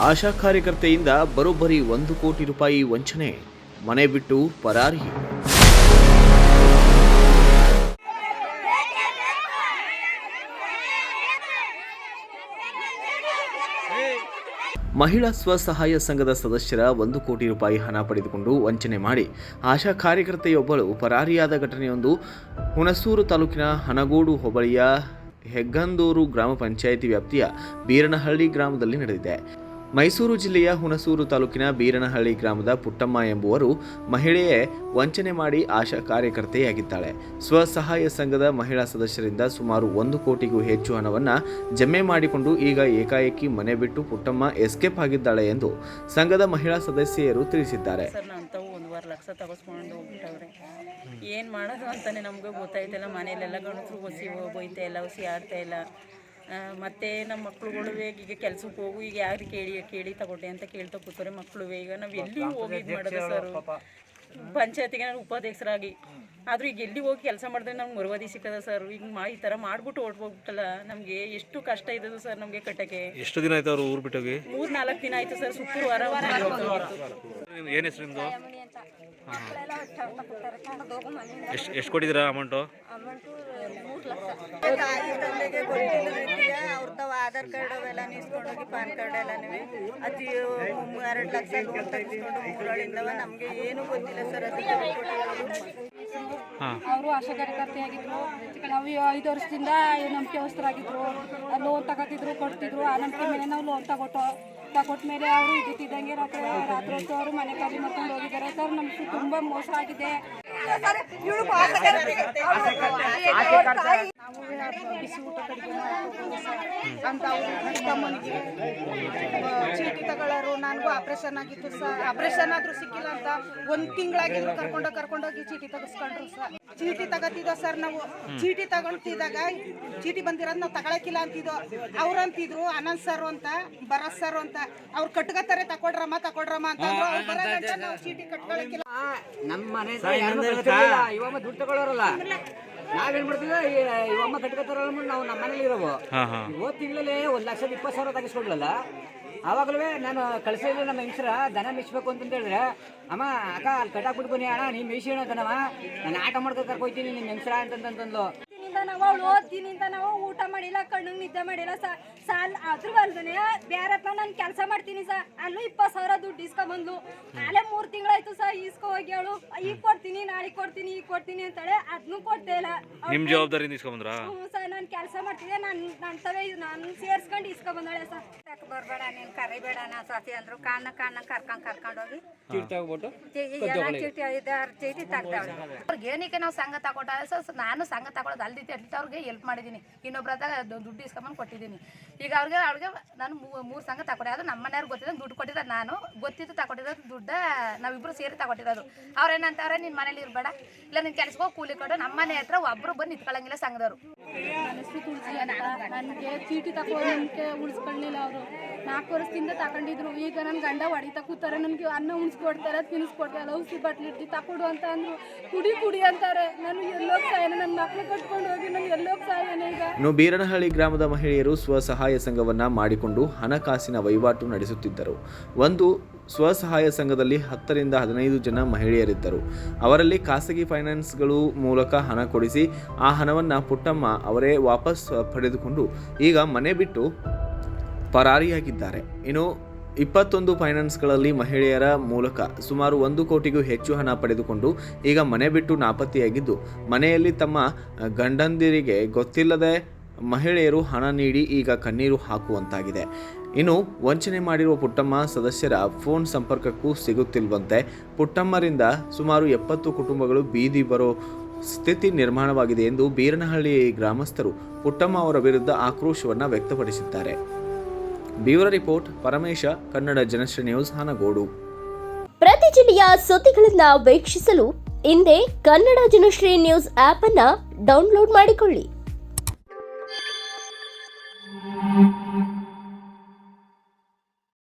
ಆಶಾ ಕಾರ್ಯಕರ್ತೆಯಿಂದ ಬರೋಬ್ಬರಿ ಒಂದು ಕೋಟಿ ರೂಪಾಯಿ ವಂಚನೆ, ಮನೆ ಬಿಟ್ಟು ಪರಾರಿ. ಮಹಿಳಾ ಸ್ವಸಹಾಯ ಸಂಘದ ಸದಸ್ಯರ ಒಂದು ಕೋಟಿ ರೂಪಾಯಿ ಹಣ ಪಡೆದುಕೊಂಡು ವಂಚನೆ ಮಾಡಿ ಆಶಾ ಕಾರ್ಯಕರ್ತೆಯೊಬ್ಬಳು ಪರಾರಿಯಾದ ಘಟನೆಯೊಂದು ಹುಣಸೂರು ತಾಲೂಕಿನ ಹನಗೋಡು ಹೋಬಳಿಯ ಹೆಗ್ಗಂದೂರು ಗ್ರಾಮ ಪಂಚಾಯಿತಿ ವ್ಯಾಪ್ತಿಯ ಬೀರನಹಳ್ಳಿ ಗ್ರಾಮದಲ್ಲಿ ನಡೆದಿದೆ. ಮೈಸೂರು ಜಿಲ್ಲೆಯ ಹುಣಸೂರು ತಾಲೂಕಿನ ಬೀರನಹಳ್ಳಿ ಗ್ರಾಮದ ಪುಟ್ಟಮ್ಮ ಎಂಬುವರು ಮಹಿಳೆಯೇ ವಂಚನೆ ಮಾಡಿ ಆಶಾ ಕಾರ್ಯಕರ್ತೆಯಾಗಿದ್ದಾಳೆ. ಸ್ವಸಹಾಯ ಸಂಘದ ಮಹಿಳಾ ಸದಸ್ಯರಿಂದ ಸುಮಾರು ಒಂದು ಕೋಟಿಗೂ ಹೆಚ್ಚು ಹಣವನ್ನು ಜಮೆ ಮಾಡಿಕೊಂಡು ಈಗ ಏಕಾಏಕಿ ಮನೆ ಬಿಟ್ಟು ಪುಟ್ಟಮ್ಮ ಎಸ್ಕೇಪ್ ಆಗಿದ್ದಾಳೆ ಎಂದು ಸಂಘದ ಮಹಿಳಾ ಸದಸ್ಯೆಯರು ತಿಳಿಸಿದ್ದಾರೆ. ಲಕ್ಷ ತಗೋಸ್ಕೊಂಡು ಏನು ಮಾಡೋದು ಅಂತಾನೆ ನಮ್ಗೆ ಗೊತ್ತಾಯ್ತಲ್ಲ. ಮನೇಲೆಲ್ಲ ಗಣಸರು ಒಸಿ ಹೋಗೋಯ್ತಾ ಇಲ್ಲ, ಒಸಿ ಆಡ್ತಾ ಮತ್ತೆ ನಮ್ಮ ಮಕ್ಳುಗಳು ಈಗ ಕೆಲ್ಸಕ್ಕೆ ಹೋಗು ಈಗ ಯಾರು ಕೇಳಿ ಕೇಳಿ ತಗೊಟ್ಟೆ ಅಂತ ಕೇಳ್ತಾ ಕೂತಾರೆ ಮಕ್ಕಳು ಈಗ ನಾವು ಎಲ್ಲಿ ಹೋಗಿ ಇದು ಮಾಡೋದು ಸರ್? ಪಂಚಾಯತಿಗೆ ನಾನು ಉಪಾಧ್ಯಕ್ಷರಾಗಿ. ಆದ್ರೂ ಈಗ ಎಲ್ಲಿ ಹೋಗಿ ಕೆಲಸ ಮಾಡಿದ್ರೆ ನಮ್ಗೆ ಮರುವಾದಿ ಸಿಕ್ಕದ ಸರ್? ಈಗ ಮಾ ಈ ಥರ ಮಾಡ್ಬಿಟ್ಟು ಓಡ್ಬೋಗ್ಬಿಟ್ಟಲ್ಲ ನಮಗೆ ಎಷ್ಟು ಕಷ್ಟ ಇದ್ದದು ಸರ್ ನಮಗೆ ಕಟ್ಟಕ್ಕೆ? ಎಷ್ಟು ದಿನ ಆಯ್ತು ಅವ್ರು ಊರು ಬಿಟ್ಟೋಗಿ ಮೂರು ನಾಲ್ಕು ದಿನ ಆಯ್ತು ಸರ್ ಶುಕ್ರವಾರ ಏನು ಹೆಸರು ನಿಮ್ದು? ಎಷ್ಟು ಎಷ್ಟು ಕೊಟ್ಟಿದ್ದೀರಾ ಅಮೌಂಟು ಅವ್ರದ್ದು ಆಧಾರ್ ಕಾರ್ಡ್ ಅವೆಲ್ಲ ಹೋಗಿ ಪಾನ್ ಕಾರ್ಡ್ ಎಲ್ಲನೂ ಅತಿ ಎರಡು ಲಕ್ಷ ಲೋನ್ ತೆಗೆಸ್ಕೊಂಡು ನಮಗೆ ಏನು ಗೊತ್ತಿಲ್ಲ ಸರ್ ಅದಕ್ಕೆ ಅವರು ಆಶಾ ಕಾರ್ಯಕರ್ತೆಯಾಗಿದ್ರು ನಾವು ಐದು ವರ್ಷದಿಂದ ನಂಬಿಕೆ ನಂಬಿಕೆವಸ್ತರಾಗಿದ್ರು ಲೋನ್ ತಗೋತಿದ್ರು, ಕೊಡ್ತಿದ್ರು. ಆ ನಂಬಿಕೆ ಮೇಲೆ ನಾವು ಲೋನ್ ತಗೊಟ್ಟ ಮೇಲೆ ಅವರು ಇದ್ದಿದ್ದಂಗೆ ರಾತ್ರಿ ರಾತ್ರಿ ಹೊತ್ತು ಅವರು ಮನೆ ಖಾಲಿ ಮಾಡ್ಕೊಂಡು ಹೋಗಿದ್ದಾರೆ. ಸರ್ ನಮಗೆ ತುಂಬ ಮೋಸ ಆಗಿದೆ. ನಾವು ಬಿಸಿ ಊಟ ಕಡಿಮೆ ಅಂತ ಅವ್ರು ತಮ್ಮನಿಗೆ ಚೀಟಿ ತಗೊಳ್ಳೋರು ನನಗೂ ಆಪ್ರೇಷನ್ ಆಗಿತ್ತು ಸರ್ ಆಪ್ರೇಷನ್ ಆದ್ರೂ ಸಿಕ್ಕಿಲ್ಲ ಅಂತ ಒಂದ್ ತಿಂಗಳಾಗಿದ್ರು ಕರ್ಕೊಂಡೋಗಿ ಕರ್ಕೊಂಡೋಗಿ ಚೀಟಿ ತೆಗೆಸ್ಕೊಂಡ್ರು ಸರ್ ಚೀಟಿ ತಗೋತಿದ್ದೋ ಸರ್ ನಾವು ಚೀಟಿ ತಗೊಳ್ತಿದ್ದಾಗ ಚೀಟಿ ಬಂದಿರೋದು ನಾವು ತಗೊಳಕಿಲ್ಲ ಅಂತಿದ್ದೋ ಅವ್ರು ಅಂತಿದ್ರು ಅನಂತ್ ಸರ್ ಅಂತ ಭರತ್ ಸರ್ ಅಂತ ಅವ್ರು ಕಟ್ಕೋತಾರೆ ತಕೊಡ್ರಮ್ಮ ತಕೊಡ್ರಮ್ಮ ಅಂತ. ಅವ್ರು ನಾವು ಚೀಟಿ ಕಟ್ಕೊಳಕಿಲ್ಲ ನಮ್ಮ ಮನೆ ಇವಾಗ ದುಡ್ಡು ತಗೊಳ್ಳೋರಲ್ಲ ನಾವೇನ್ ಮಾಡ್ತೀವಿ ಇವಮ್ಮ ಕಟ್ಕೋತಾರಲ್ಲ ಅಂದ್ಬಿಟ್ಟು ನಾವು ನಮ್ಮ ಮನೇಲಿ ಇರೋವು. ಹೋದ ತಿಂಗಳಲ್ಲಿ ಒಂದ್ ಲಕ್ಷದ ಇಪ್ಪತ್ತು ಸಾವಿರ ತೆಗಿಸ್ಕೊಡ್ಲಲ್ಲ ಆವಾಗಲೂ ನಾನು ಕಳಿಸಿಲ್ಲ ನಮ್ಮ ಹೆಂಗಸ್ರ ದನ ಮಿಸ್ಬೇಕು ಅಂತ ಹೇಳಿದ್ರೆ ಅಮ್ಮ ಅಕ್ಕ ಅಲ್ಲಿ ಕಟ್ಟಾಕ್ಬಿಟ್ಟು ಬನ್ನಿ ಅಣ್ಣ ನೀನ್ ಮೀಸಿ ಅಣ್ಣ ದನವ ನಾನು ಆಟ ಮಾಡ್ಕೊ ಕರ್ಕೊಯ್ತೀನಿ ನಿಮ್ ಹೆಂಗಸರ ಅಂತಂತಂದ್ಲು ಓದ್ತಿನಿಂದ ನಾವು ಅವಳು ಓದ್ತಿನಿಂದ ನಾವು ಊಟ ಮಾಡಿಲ್ಲ ಕಣ್ಣಿಗೆ ನಿದ್ದೆ ಮಾಡಿಲ್ಲ ಸ ಸಾಲ್ ಆದ್ರೂ ಅಲ್ದನೆ ಬೇರೆ ಹತ್ರ ನಾನು ಕೆಲಸ ಮಾಡ್ತೀನಿ ಸ. ಅಲ್ಲೂ ಇಪ್ಪತ್ತು ಸಾವಿರ ದುಡ್ಡು ಇಸ್ಕೊಂಬಂದ್ಲು. ಅಲ್ಲೇ ಮೂರು ತಿಂಗಳಾಯ್ತು ಸ ಇಸ್ಕೊ ಹೋಗಿ ಅವಳು ಈಗ ಕೊಡ್ತೀನಿ ನಾಳೆ ಕೊಡ್ತೀನಿ ಈಗ ಕೊಡ್ತೀನಿ ಅಂತಾಳೆ. ಅದನ್ನೂ ಕೊಡ್ತೇ ಇಲ್ಲ. ನಿಮ್ಮ ಜವಾಬ್ದಾರಿ ಇಸ್ಕೊಂಬಂದ್ರ? ಹ್ಞೂ ಸರ್ ನಾನು ಕೆಲಸ ಮಾಡ್ತಿದ್ದೆ ನಾನು ನನ್ನ ತವೇ ನಾನು ಸೇರ್ಸ್ಕೊಂಡು ಇಸ್ಕೊಂಬಂದಾಳೆ ಸರ್ ಬರಬೇಡ ನೀನು ಕರಿಬೇಡ ನಾ ಸತಿ ಅಂದ್ರು. ಕಾಣ ಕಾಣ ಕರ್ಕೊಂಡ್ ಕರ್ಕೊಂಡೋಗಿ ಚೀಟಿ ಐದಾರು ಚೀಟಿ ತೆಗ್ದಾವಳೆ. ಅವ್ರಿಗೆ ಏನಕ್ಕೆ ನಾವು ಸಂಘ ತಗೊಟ್ಟ ಸೊ ನಾನು ಸಂಘ ತಗೊಳ್ಳೋದು ಅಲ್ದಿತ್ತು ಅಟ್ಲಿಸ್ಟ್ ಅವ್ರಿಗೆ ಹೆಲ್ಪ್ ಮಾಡಿದ್ದೀನಿ ಇನ್ನೊಬ್ರ ಹತ್ರ ದುಡ್ಡು ಇಸ್ಕೊಂಬಂದು ಕೊಟ್ಟಿದ್ದೀನಿ ಈಗ ಅವ್ರಿಗೆ ಅವ್ರಿಗೆ ನಾನು ಮೂರು ಸಂಘ ತಗೊಂಡೆ ಅದು ನಮ್ಮ ಮನೆಯವ್ರಿಗೆ ಗೊತ್ತಿದ್ದು ದುಡ್ಡು ಕೊಟ್ಟಿರೋದು ನಾನು. ಗೊತ್ತಿದ್ದು ತಗೊಂಡಿರೋದು ದುಡ್ಡ ನಾವಿಬ್ರು ಸೇರಿ ತಗೊಂಡಿರೋದು ಅವ್ರೇನಂತವ್ರೆ ನಿನ್ನ ಮನೇಲಿ ಇರಬೇಡ. ಇಲ್ಲ ನಿನ್ನ ಕೆಲ್ಸಕ್ಕೆ ಹೋಗಿ ಕೂಲಿ ಕೊಡು. ನಮ್ಮ ಮನೆ ಹತ್ರ ಒಬ್ರು ಬಂದು ನಿಂತ್ಕೊಳ್ಳಂಗಿಲ್ಲ ಸಂಘದವ್ರು. ನನ್ನ ಹೆಸರು ತುಳಸಿ ಅಂತ ನನಗೆ ಚೀಟಿ ತಗೊಳ್ಳೋದಕ್ಕೆ ಉಳಿಸ್ಕೊಳ್ಳಿಲ್ಲ ಅವರು. ನಾಲ್ಕು ವರ್ಷದಿಂದ ತಗೊಂಡಿದ್ರು. ಈಗ ನನ್ನ ಗಂಡ ಹೊಡಿತಾ ಕೂತಾರೆ, ನನಗೆ ಅನ್ನ ಉಣಿಸ್ಕೊಡ್ತಾರೆ ತಿನ್ನಿಸ್ಕೊಡ್ತಾರೆ ಔಷಧಿ ಬಟ್ಲಿ ಇಡ್ತಿ ತಕೊಡು ಅಂತ ಅಂದ್ರು. ಕುಡಿ ಕುಡಿ ಅಂತಾರೆ. ನಾನು ಎಲ್ಲೋಗಿ ಸಾಯನ ನನ್ನ ಮಕ್ಕಳು ಕಟ್ಕೊಂಡು ಹೋಗಿ, ನಾನು ಎಲ್ಲೋಗಿ ಸಾಯನ ಈಗ. ಇನ್ನು ಬೀರನಹಳ್ಳಿ ಗ್ರಾಮದ ಮಹಿಳೆಯರು ಸ್ವಸಹಾಯ ಸಂಘವನ್ನ ಮಾಡಿಕೊಂಡು ಹಣಕಾಸಿನ ವಹಿವಾಟು ನಡೆಸುತ್ತಿದ್ದರು. ಒಂದು ಸ್ವಸಹಾಯ ಸಂಘದಲ್ಲಿ ಹತ್ತರಿಂದ ಹದಿನೈದು ಜನ ಮಹಿಳೆಯರಿದ್ದರು. ಅವರಲ್ಲಿ ಖಾಸಗಿ ಫೈನಾನ್ಸ್ಗಳು ಮೂಲಕ ಹಣ ಕೊಡಿಸಿ ಆ ಹಣವನ್ನು ಪುಟ್ಟಮ್ಮ ಅವರೇ ವಾಪಸ್ ಪಡೆದುಕೊಂಡು ಈಗ ಮನೆ ಬಿಟ್ಟು ಪರಾರಿಯಾಗಿದ್ದಾರೆ. ಇನ್ನು ಇಪ್ಪತ್ತೊಂದು ಫೈನಾನ್ಸ್ಗಳಲ್ಲಿ ಮಹಿಳೆಯರ ಮೂಲಕ ಸುಮಾರು ಒಂದು ಕೋಟಿಗೂ ಹೆಚ್ಚು ಹಣ ಪಡೆದುಕೊಂಡು ಈಗ ಮನೆ ಬಿಟ್ಟು ನಾಪತ್ತೆಯಾಗಿದ್ದು, ಮನೆಯಲ್ಲಿ ತಮ್ಮ ಗಂಡಂದಿರಿಗೆ ಗೊತ್ತಿಲ್ಲದೆ ಮಹಿಳೆಯರು ಹಣ ನೀಡಿ ಈಗ ಕಣ್ಣೀರು ಹಾಕುವಂತಾಗಿದೆ. ಇನ್ನು ವಂಚನೆ ಮಾಡಿರುವ ಪುಟ್ಟಮ್ಮ ಸದಸ್ಯರ ಫೋನ್ ಸಂಪರ್ಕಕ್ಕೂ ಸಿಗುತ್ತಿಲ್ವಂತೆ. ಪುಟ್ಟಮ್ಮರಿಂದ ಸುಮಾರು ಎಪ್ಪತ್ತು ಕುಟುಂಬಗಳು ಬೀದಿ ಬರೋ ಸ್ಥಿತಿ ನಿರ್ಮಾಣವಾಗಿದೆ ಎಂದು ಬೀರನಹಳ್ಳಿ ಗ್ರಾಮಸ್ಥರು ಪುಟ್ಟಮ್ಮ ಅವರ ವಿರುದ್ಧ ಆಕ್ರೋಶವನ್ನು ವ್ಯಕ್ತಪಡಿಸಿದ್ದಾರೆ. Bureau report, Paramesha, Kannada Janashri news Hanagodu ಪ್ರತಿ ಜಿಲ್ಲೆಯ ಸುದ್ದಿಗಳನ್ನ ವೀಕ್ಷಿಸಲು ಇಂದೇ ಕನ್ನಡ ಜನಶ್ರೀ ನ್ಯೂಸ್ ಆಪ್ ಅನ್ನ ಡೌನ್ಲೋಡ್ ಮಾಡಿಕೊಳ್ಳಿ.